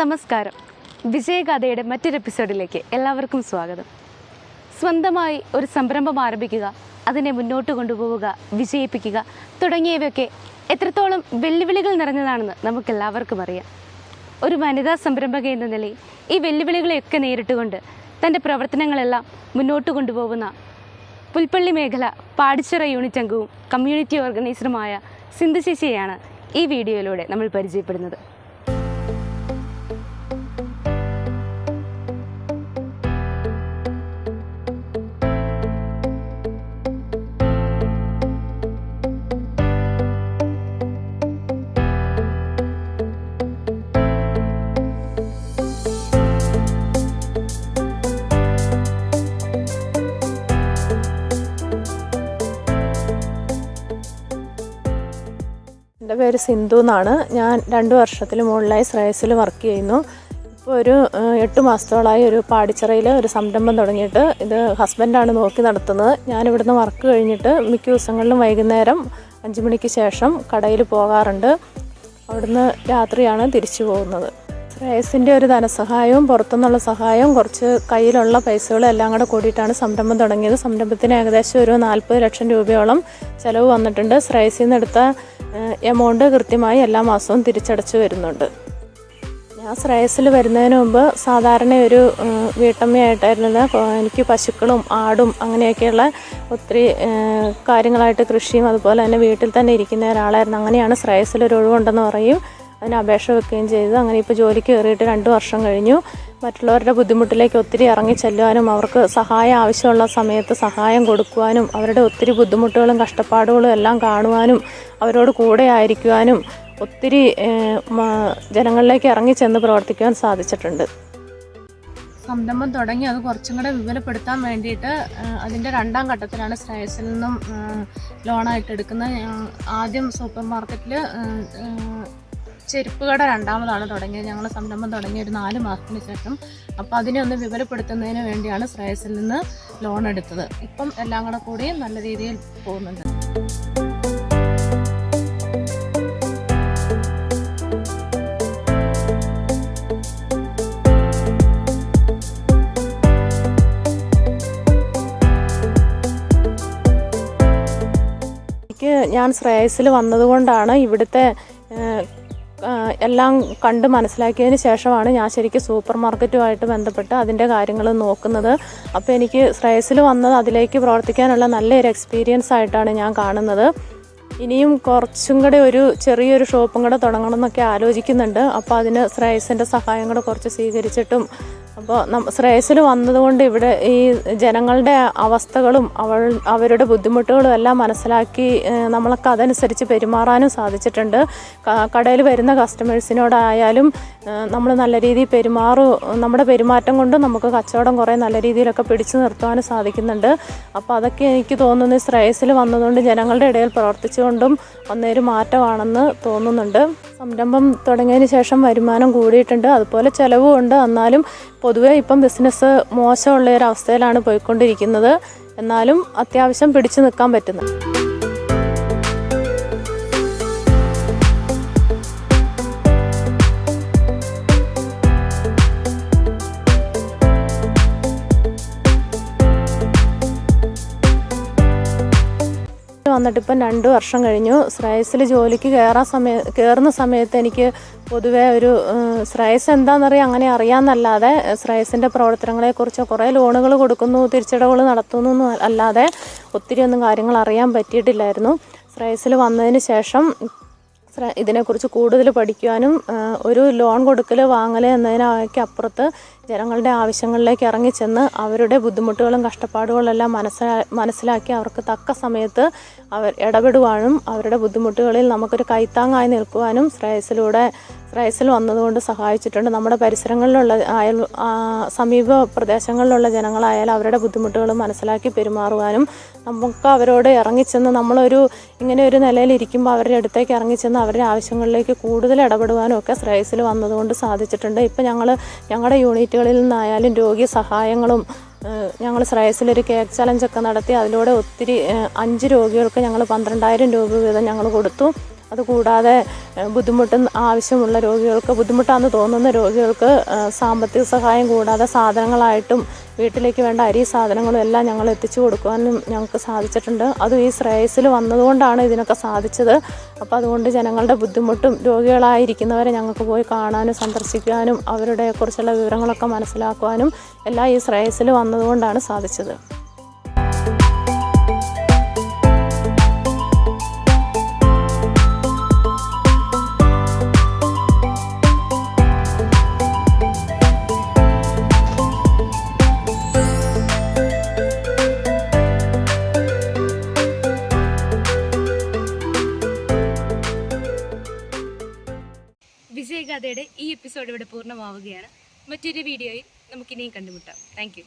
നമസ്കാരം. വിജയഗാഥയുടെ മറ്റൊരു എപ്പിസോഡിലേക്ക് എല്ലാവർക്കും സ്വാഗതം. സ്വന്തമായി ഒരു സംരംഭം ആരംഭിക്കുക അതിനെ മുന്നോട്ട് കൊണ്ടുപോവുക വിജയിപ്പിക്കുക തുടങ്ങിയവയൊക്കെ എത്രത്തോളം വെല്ലുവിളികൾ നിറഞ്ഞതാണെന്ന് നമുക്കെല്ലാവർക്കും അറിയാം. ഒരു വനിതാ സംരംഭക എന്ന നിലയിൽ ഈ വെല്ലുവിളികളെയൊക്കെ നേരിട്ടുകൊണ്ട് തന്റെ പ്രവർത്തനങ്ങളെല്ലാം മുന്നോട്ട് കൊണ്ടുപോകുന്ന പുൽപ്പള്ളി മേഖല പാടിച്ചിറ യൂണിറ്റ് അംഗവും കമ്മ്യൂണിറ്റി ഓർഗനൈസറുമായ സിന്ധു ചേച്ചിയെയാണ് ഈ വീഡിയോയിലൂടെ നമ്മൾ പരിചയപ്പെടുന്നത്. എന്റെ പേര് സിന്ധു എന്നാണ്. ഞാൻ രണ്ട് വർഷത്തിന് മുകളിലായി ശ്രേയസിൽ വർക്ക് ചെയ്യുന്നു. ഇപ്പോൾ ഒരു എട്ട് മാസത്തോളമായി ഒരു പാടിച്ചിറയിൽ ഒരു സംരംഭം തുടങ്ങിയിട്ട് ഇത് ഹസ്ബൻഡാണ് നോക്കി നടത്തുന്നത്. ഞാൻ ഇവിടുന്ന് വർക്ക് കഴിഞ്ഞിട്ട് മിക്ക ദിവസങ്ങളിലും വൈകുന്നേരം അഞ്ച് മണിക്ക് ശേഷം കടയിൽ പോകാറുണ്ട്. അവിടുന്ന് രാത്രിയാണ് തിരിച്ചു പോകുന്നത്. ശ്രേയസിന്റെ ഒരു ധനസഹായവും പുറത്തുനിന്നുള്ള സഹായവും കുറച്ച് കയ്യിലുള്ള പൈസകളും എല്ലാം കൂടെ കൂടിയിട്ടാണ് സംരംഭം തുടങ്ങിയത്. സംരംഭത്തിന് ഏകദേശം ഒരു നാൽപ്പത് ലക്ഷം രൂപയോളം ചിലവ് വന്നിട്ടുണ്ട്. ശ്രേയസിൽ നിന്ന് എടുത്ത എമൗണ്ട് കൃത്യമായി എല്ലാ മാസവും തിരിച്ചടച്ച് വരുന്നുണ്ട്. ഞാൻ ശ്രേയസിൽ വരുന്നതിന് മുമ്പ് സാധാരണ ഒരു വീട്ടമ്മയായിട്ടായിരുന്നു വീട്ടമ്മയായിട്ടായിരുന്നത് എനിക്ക് പശുക്കളും ആടും അങ്ങനെയൊക്കെയുള്ള ഒത്തിരി കാര്യങ്ങളായിട്ട് കൃഷിയും അതുപോലെ തന്നെ വീട്ടിൽ തന്നെ ഇരിക്കുന്ന ഒരാളായിരുന്നു. അങ്ങനെയാണ് ശ്രേയസിൽ ഒരു ഒഴിവുണ്ടെന്ന് പറയും. അതിന് അപേക്ഷ വെക്കുകയും ചെയ്തു. അങ്ങനെ ഇപ്പോൾ ജോലിക്ക് കയറിയിട്ട് രണ്ട് വർഷം കഴിഞ്ഞു. മറ്റുള്ളവരുടെ ബുദ്ധിമുട്ടിലേക്ക് ഒത്തിരി ഇറങ്ങി ചെല്ലുവാനും അവർക്ക് സഹായം ആവശ്യമുള്ള സമയത്ത് സഹായം കൊടുക്കുവാനും അവരുടെ ഒത്തിരി ബുദ്ധിമുട്ടുകളും കഷ്ടപ്പാടുകളും എല്ലാം കാണുവാനും അവരോട് കൂടെ ആയിരിക്കുവാനും ഒത്തിരി ജനങ്ങളിലേക്ക് ഇറങ്ങി ചെന്ന് പ്രവർത്തിക്കുവാൻ സാധിച്ചിട്ടുണ്ട്. സംരംഭം തുടങ്ങി. അത് കുറച്ചും കൂടെ വിപുലപ്പെടുത്താൻ വേണ്ടിയിട്ട് അതിന്റെ രണ്ടാം ഘട്ടത്തിലാണ് ശ്രേയസിൽ നിന്നും ലോണായിട്ട് എടുക്കുന്നത്. ആദ്യം സൂപ്പർ മാർക്കറ്റിൽ ചെരുപ്പ് കട രണ്ടാമതാണ് തുടങ്ങിയത്. ഞങ്ങൾ സംരംഭം തുടങ്ങിയ ഒരു നാല് മാസത്തിന് ശേഷം. അപ്പോൾ അതിനെ ഒന്ന് വിവരപ്പെടുത്തുന്നതിന് വേണ്ടിയാണ് ശ്രേയസിൽ നിന്ന് ലോൺ എടുത്തത്. ഇപ്പം എല്ലാം കൂടെ കൂടി നല്ല രീതിയിൽ പോകുന്നുണ്ട്. ഞാൻ ശ്രേയസിൽ വന്നതുകൊണ്ടാണ് ഇവിടുത്തെ എല്ലാം കണ്ട് മനസ്സിലാക്കിയതിന് ശേഷമാണ് ഞാൻ ശരിക്കും സൂപ്പർ മാർക്കറ്റുമായിട്ട് ബന്ധപ്പെട്ട് അതിന്റെ കാര്യങ്ങൾ നോക്കുന്നത്. അപ്പോൾ എനിക്ക് ശ്രേയസിൽ വന്നത് അതിലേക്ക് പ്രവർത്തിക്കാനുള്ള നല്ലൊരു എക്സ്പീരിയൻസ് ആയിട്ടാണ് ഞാൻ കാണുന്നത്. ഇനിയും കുറച്ചും കൂടെ ഒരു ചെറിയൊരു ഷോപ്പും കൂടെ തുടങ്ങണം എന്നൊക്കെ ആലോചിക്കുന്നുണ്ട്. അപ്പോൾ അതിന് ശ്രേയസിന്റെ സഹായം കൂടെ കുറച്ച് സ്വീകരിച്ചിട്ടും അപ്പോൾ ശ്രേയസിൽ വന്നതുകൊണ്ട് ഇവിടെ ഈ ജനങ്ങളുടെ അവസ്ഥകളും അവൾ അവരുടെ ബുദ്ധിമുട്ടുകളും എല്ലാം മനസ്സിലാക്കി നമ്മളൊക്കെ അതനുസരിച്ച് പെരുമാറാനും സാധിച്ചിട്ടുണ്ട്. കടയിൽ വരുന്ന കസ്റ്റമേഴ്സിനോടായാലും നമ്മൾ നല്ല രീതിയിൽ പെരുമാറു നമ്മുടെ പെരുമാറ്റം കൊണ്ട് നമുക്ക് കച്ചവടം കുറേ നല്ല രീതിയിലൊക്കെ പിടിച്ചു നിർത്തുവാനും സാധിക്കുന്നുണ്ട്. അപ്പോൾ അതൊക്കെ എനിക്ക് തോന്നുന്നു ശ്രേയസിൽ വന്നതുകൊണ്ട് ജനങ്ങളുടെ ഇടയിൽ പ്രവർത്തിച്ചുകൊണ്ടും വന്നൊരു മാറ്റമാണെന്ന് തോന്നുന്നുണ്ട്. സംരംഭം തുടങ്ങിയതിന് ശേഷം വരുമാനം കൂടിയിട്ടുണ്ട്. അതുപോലെ ചിലവും ഉണ്ട്. എന്നാലും പൊതുവേ ഇപ്പം ബിസിനസ് മോശമുള്ള ഒരു അവസ്ഥയിലാണ് പോയിക്കൊണ്ടിരിക്കുന്നത്. എന്നാലും അത്യാവശ്യം പിടിച്ചു നിൽക്കാൻ പറ്റുന്നു. വന്നിട്ട് ഇപ്പം രണ്ട് വർഷം കഴിഞ്ഞു. ശ്രേയസിൽ ജോലിക്ക് കയറാൻ സമയ കയറുന്ന സമയത്ത് എനിക്ക് പൊതുവേ ഒരു ശ്രേയസ് എന്താണെന്നറിയാം അങ്ങനെ അറിയാമെന്നല്ലാതെ ശ്രേയസിന്റെ പ്രവർത്തനങ്ങളെക്കുറിച്ച് കുറേ ലോണുകൾ കൊടുക്കുന്നു തിരിച്ചടവുകൾ നടത്തുന്നു അല്ലാതെ ഒത്തിരി ഒന്നും കാര്യങ്ങൾ അറിയാൻ പറ്റിയിട്ടില്ലായിരുന്നു. ശ്രേയസിൽ വന്നതിന് ശേഷം ഇതിനെക്കുറിച്ച് കൂടുതൽ പഠിക്കുവാനും ഒരു ലോൺ കൊടുക്കൽ വാങ്ങൽ എന്നതിനൊക്കെ അപ്പുറത്ത് ജനങ്ങളുടെ ആവശ്യങ്ങളിലേക്ക് ഇറങ്ങിച്ചെന്ന് അവരുടെ ബുദ്ധിമുട്ടുകളും കഷ്ടപ്പാടുകളും എല്ലാം മനസ്സിലാ മനസ്സിലാക്കി അവർക്ക് തക്ക സമയത്ത് അവർ ഇടപെടുവാനും അവരുടെ ബുദ്ധിമുട്ടുകളിൽ നമുക്കൊരു കൈത്താങ്ങായി നിൽക്കുവാനും ശ്രേയസിലൂടെ ശ്രേയസിൽ വന്നതുകൊണ്ട് സഹായിച്ചിട്ടുണ്ട്. നമ്മുടെ പരിസരങ്ങളിലുള്ള അയൽ സമീപ പ്രദേശങ്ങളിലുള്ള ജനങ്ങളായാലും അവരുടെ ബുദ്ധിമുട്ടുകൾ മനസ്സിലാക്കി പെരുമാറുവാനും നമുക്ക് അവരോട് ഇറങ്ങിച്ചെന്ന് നമ്മളൊരു ഇങ്ങനെ ഒരു നിലയിൽ ഇരിക്കുമ്പോൾ അവരുടെ അടുത്തേക്ക് ഇറങ്ങിച്ചെന്ന് അവരുടെ ആവശ്യങ്ങളിലേക്ക് കൂടുതൽ ഇടപെടുവാനും ഒക്കെ ശ്രേയസിൽ വന്നതുകൊണ്ട് സാധിച്ചിട്ടുണ്ട്. ഇപ്പം ഞങ്ങൾ ഞങ്ങളുടെ യൂണിറ്റുകളിൽ നിന്നായാലും രോഗി സഹായങ്ങളും ഞങ്ങൾ ശ്രേയസിലൊരു കേക്ക് ചലഞ്ചൊക്കെ നടത്തി അതിലൂടെ ഒത്തിരി അഞ്ച് രോഗികൾക്ക് ഞങ്ങൾ പന്ത്രണ്ടായിരം രൂപ വീതം ഞങ്ങൾ കൊടുത്തു. അതുകൂടാതെ ബുദ്ധിമുട്ട് ആവശ്യമുള്ള രോഗികൾക്ക് ബുദ്ധിമുട്ടാണെന്ന് തോന്നുന്ന രോഗികൾക്ക് സാമ്പത്തിക സഹായം കൂടാതെ സാധനങ്ങളായിട്ടും വീട്ടിലേക്ക് വേണ്ട അരി സാധനങ്ങളും എല്ലാം ഞങ്ങൾ എത്തിച്ചു കൊടുക്കുവാനും ഞങ്ങൾക്ക് സാധിച്ചിട്ടുണ്ട്. അതും ഈ ശ്രേയസിൽ വന്നതുകൊണ്ടാണ് ഇതിനൊക്കെ സാധിച്ചത്. അപ്പോൾ അതുകൊണ്ട് ജനങ്ങളുടെ ബുദ്ധിമുട്ടും രോഗികളായിരിക്കുന്നവരെ ഞങ്ങൾക്ക് പോയി കാണാനും സന്ദർശിക്കാനും അവരുടെ കുറിച്ചുള്ള വിവരങ്ങളൊക്കെ മനസ്സിലാക്കുവാനും എല്ലാം ഈ ശ്രേയസിൽ വന്നതുകൊണ്ടാണ് സാധിച്ചത്. വിജയഗാഥയുടെ ഈ എപ്പിസോഡ് ഇവിടെ പൂർണമാവുകയാണ്. മറ്റൊരു വീഡിയോയിൽ നമുക്കിനിയും കണ്ടുമുട്ടാം. താങ്ക്